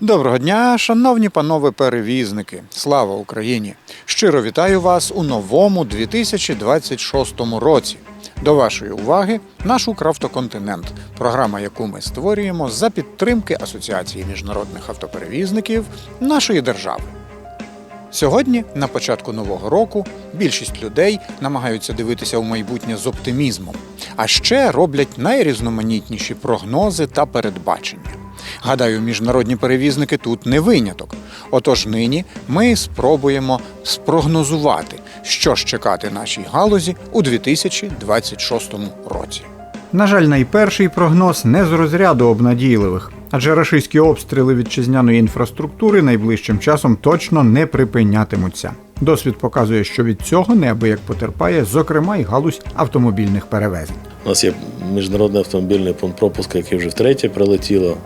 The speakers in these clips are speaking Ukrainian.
Доброго дня, шановні панове перевізники! Слава Україні! Щиро вітаю вас у новому 2026 році. До вашої уваги наш Укравтоконтинент, програма, яку ми створюємо за підтримки Асоціації міжнародних автоперевізників нашої держави. Сьогодні, на початку нового року, більшість людей намагаються дивитися у майбутнє з оптимізмом, а ще роблять найрізноманітніші прогнози та передбачення. Гадаю, міжнародні перевізники тут не виняток. Отож нині ми спробуємо спрогнозувати, що ж чекати нашій галузі у 2026 році. На жаль, найперший прогноз не з розряду обнадійливих, адже рашистські обстріли вітчизняної інфраструктури найближчим часом точно не припинятимуться. Досвід показує, що від цього неабияк потерпає, зокрема, й галузь автомобільних перевезень. У нас є міжнародний автомобільний пункт пропуску, який вже втретє прилетіло.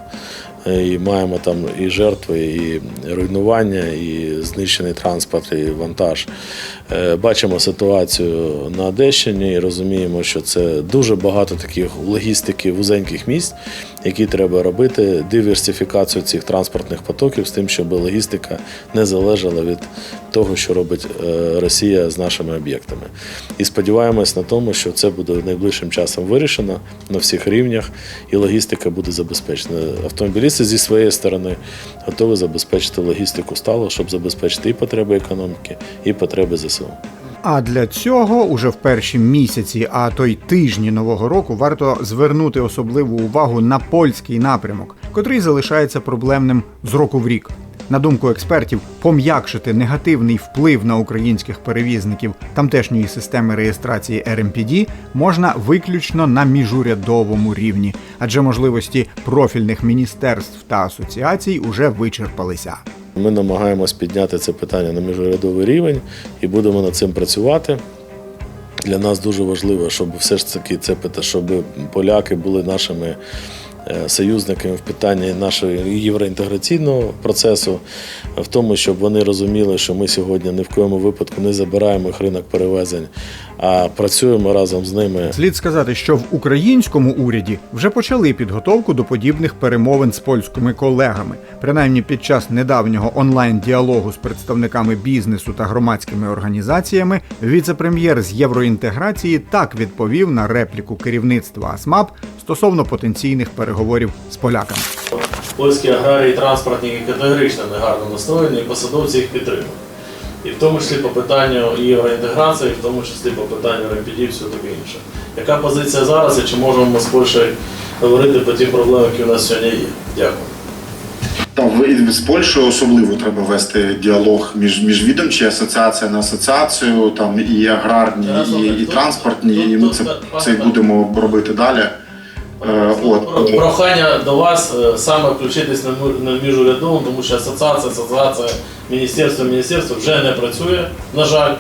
Е, І маємо там і жертви, і руйнування, і знищений транспорт, і вантаж. Е, Бачимо ситуацію на Одещині і розуміємо, що це дуже багато таких логістики вузеньких місць, які треба робити, диверсифікацію цих транспортних потоків з тим, щоб логістика не залежала від того, що робить е, Росія з нашими об'єктами. І сподіваємось на тому, що це буде найближчим часом вирішено на всіх рівнях, і логістика буде забезпечена. Автомобілісти зі своєї сторони готові забезпечити логістику стало, щоб забезпечити і потреби економіки, і потреби ЗСУ. А для цього уже в перші місяці, а то й тижні нового року, варто звернути особливу увагу на польський напрямок, котрий залишається проблемним з року в рік. На думку експертів, пом'якшити негативний вплив на українських перевізників тамтешньої системи реєстрації РМПД можна виключно на міжурядовому рівні, адже можливості профільних міністерств та асоціацій уже вичерпалися. Ми намагаємось підняти це питання на міжурядовий рівень і будемо над цим працювати. Для нас дуже важливо, щоб все ж таки це щоб поляки були нашими союзниками в питанні нашого євроінтеграційного процесу, в тому, щоб вони розуміли, що ми сьогодні ні в коєму випадку не забираємо їх ринок перевезень, а працюємо разом з ними. Слід сказати, що в українському уряді вже почали підготовку до подібних перемовин з польськими колегами. Принаймні під час недавнього онлайн-діалогу з представниками бізнесу та громадськими організаціями віце-прем'єр з євроінтеграції так відповів на репліку керівництва АСМАП стосовно потенційних переговорів з поляками. Польські аграрії і транспортники категорично негарно настроєні, і посадовці їх підтримують. І в тому числі по питанню євроінтеграції, в тому числі по питанню РМПД і все таке інше. Яка позиція зараз і чи можемо ми з Польщею говорити по тим проблемам, які у нас сьогодні є? Дякую. Там з Польщею особливо треба вести діалог між міжвідомчі, асоціація на асоціацію, там і аграрні, і, і транспортні, і ми це, це будемо робити далі. Е, От. Прохання до вас е, саме включитись на му- на міжурядовому, тому що асоціація, асоціація міністерство, міністерство вже не працює, на жаль.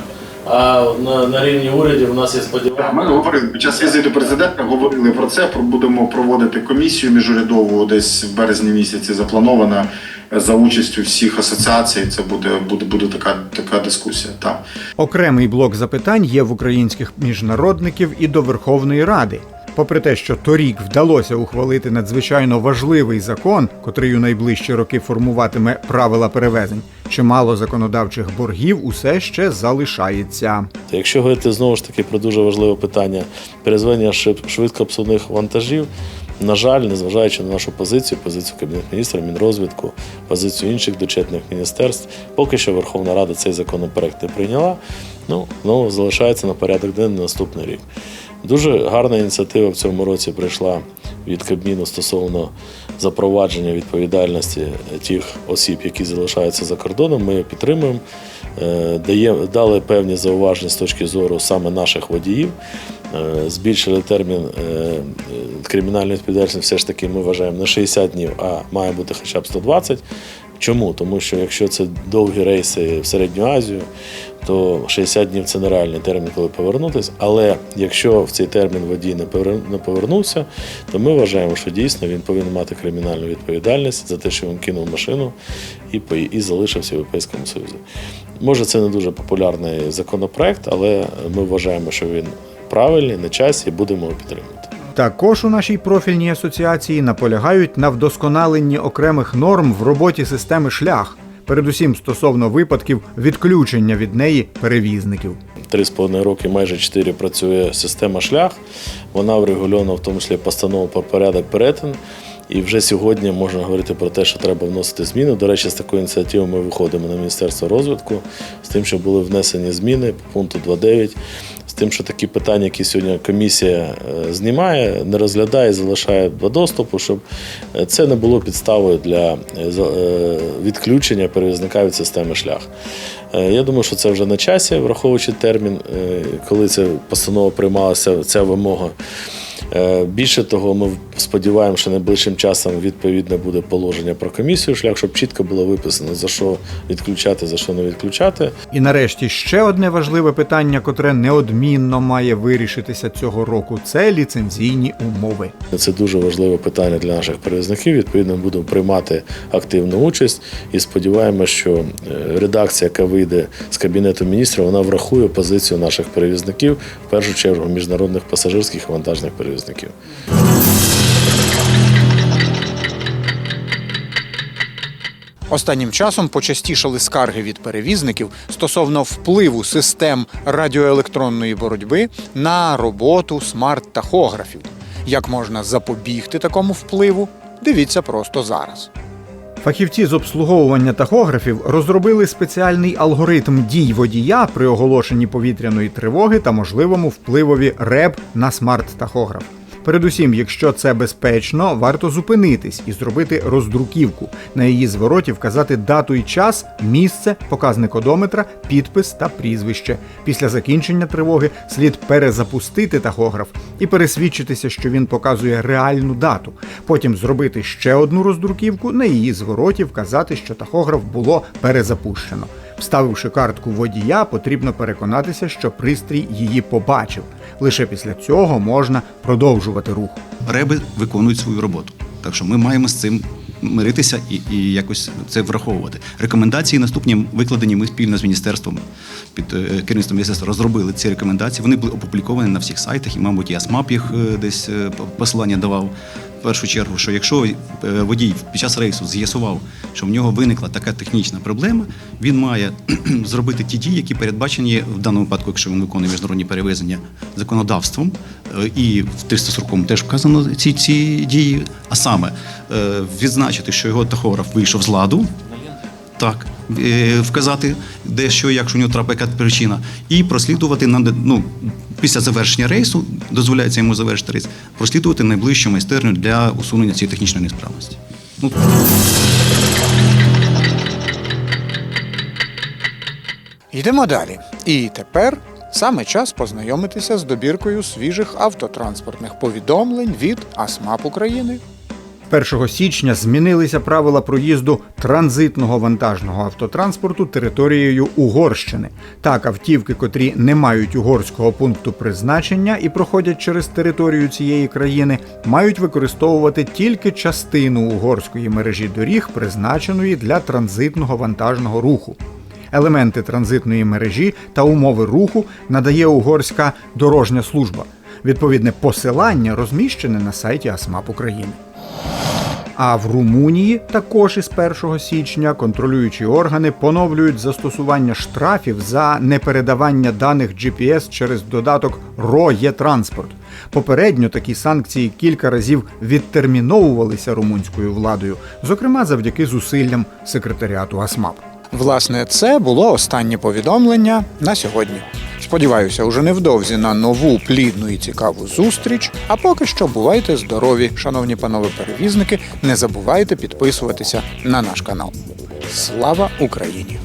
А на, на рівні урядів у нас є сподівання. Ми говорили під час візиту президента, говорили про це. Про будемо проводити комісію міжурядову десь в березні місяці запланована е, за участю всіх асоціацій. Це буде буде, буде така така дискусія. Там Окремий блок запитань є в українських міжнародників і до Верховної Ради. Попри те, що торік вдалося ухвалити надзвичайно важливий закон, котрий у найближчі роки формуватиме правила перевезень, чимало законодавчих боргів усе ще залишається. Якщо говорити знову ж таки про дуже важливе питання перезвонення швидкообсувних вантажів, на жаль, незважаючи на нашу позицію, позицію Кабінету міністрів, Мінрозвідку, позицію інших дочетних міністерств, поки що Верховна Рада цей законопроект не прийняла. Ну, ну залишається на порядок денний наступний рік. Дуже гарна ініціатива в цьому році прийшла від Кабміну стосовно запровадження відповідальності тих осіб, які залишаються за кордоном. Ми підтримуємо. Е, дали певні зауваження з точки зору саме наших водіїв. Е, Збільшили термін е, кримінальної відповідальності, все ж таки ми вважаємо не 60 днів, а має бути хоча б 120. Чому? Тому що якщо це довгі рейси в Середню Азію, то 60 днів це нереальний термін, коли повернутися. Але якщо в цей термін водій не повернувся, то ми вважаємо, що дійсно він повинен мати кримінальну відповідальність за те, що він кинув машину і, і залишився в Європейському Союзі. Може, це не дуже популярний законопроект, але ми вважаємо, що він правильний, на часі і будемо його підтримувати. Також у нашій профільній асоціації наполягають на вдосконаленні окремих норм в роботі системи шлях, передусім стосовно випадків відключення від неї перевізників. Три з половиною роки, майже чотири працює система шлях. Вона врегульована в тому числі постанову про порядок перетин. І вже сьогодні можна говорити про те, що треба вносити зміни. До речі, з такою ініціативою ми виходимо на Міністерство розвитку з тим, що були внесені зміни по пункту 2.9, тим, що такі питання, які сьогодні комісія е, знімає, не розглядає, залишає до доступу, щоб е, це не було підставою для е, відключення перевізника від системи шлях. Я думаю, що це вже на часі, враховуючи термін, коли ця постанова приймалася, ця вимога. Е, Більше того, ми сподіваємося, що найближчим часом відповідне буде положення про комісію шлях, щоб чітко було виписано, за що відключати, за що не відключати. І нарешті ще одне важливе питання, котре неодмінно має вирішитися цього року це ліцензійні умови. Це дуже важливе питання для наших перевізників. Відповідно, будемо приймати активну участь і сподіваємося, що е, редакція, яка вийде з кабінету міністрів, вона врахує позицію наших перевізників, в першу чергу міжнародних пасажирських і вантажних перевізників. Останнім часом почастішали скарги від перевізників стосовно впливу систем радіоелектронної боротьби на роботу смарт-тахографів. Як можна запобігти такому впливу? Дивіться просто зараз. Фахівці з обслуговування тахографів розробили спеціальний алгоритм дій водія при оголошенні повітряної тривоги та можливому впливові РЕБ на смарт-тахограф. Передусім, якщо це безпечно, варто зупинитись і зробити роздруківку. На її звороті вказати дату і час, місце, показник одометра, підпис та прізвище. Після закінчення тривоги слід перезапустити тахограф і пересвідчитися, що він показує реальну дату. Потім зробити ще одну роздруківку, на її звороті вказати, що тахограф було перезапущено. Вставивши картку водія, потрібно переконатися, що пристрій її побачив. Лише після цього можна продовжувати рух. реби виконують свою роботу. Так що ми маємо з цим миритися і, і якось це враховувати. Рекомендації наступні викладені ми спільно з міністерством під е, керівництвом міністерства розробили ці рекомендації. Вони були опубліковані на всіх сайтах, і, мабуть, і АСМАП їх е, десь е, посилання давав. Першу чергу, що якщо е, водій під час рейсу з'ясував, що в нього виникла така технічна проблема, він має зробити ті дії, які передбачені в даному випадку, якщо він виконує міжнародні перевезення законодавством, е, і в 340 теж вказано ці, ці дії, а саме е, відзначити, що його тахограф вийшов з ладу. Так, вказати, де що, якщо у нього трапила яка причина, і прослідувати на ну, після завершення рейсу, дозволяється йому завершити рейс, прослідувати найближчу майстерню для усунення цієї технічної несправності. Ну, Йдемо далі. І тепер саме час познайомитися з добіркою свіжих автотранспортних повідомлень від АСМАП України. 1 січня змінилися правила проїзду транзитного вантажного автотранспорту територією Угорщини. Так, автівки, котрі не мають угорського пункту призначення і проходять через територію цієї країни, мають використовувати тільки частину угорської мережі доріг, призначеної для транзитного вантажного руху. Елементи транзитної мережі та умови руху надає угорська дорожня служба. Відповідне посилання розміщене на сайті АСМАП України. А в Румунії також із 1 січня контролюючі органи поновлюють застосування штрафів за непередавання даних GPS через додаток РОЄ-транспорт. Попередньо такі санкції кілька разів відтерміновувалися румунською владою, зокрема завдяки зусиллям секретаріату АСМАП. Власне, це було останнє повідомлення на сьогодні. Сподіваюся, уже невдовзі на нову плідну і цікаву зустріч. А поки що бувайте здорові, шановні панове перевізники. Не забувайте підписуватися на наш канал. Слава Україні!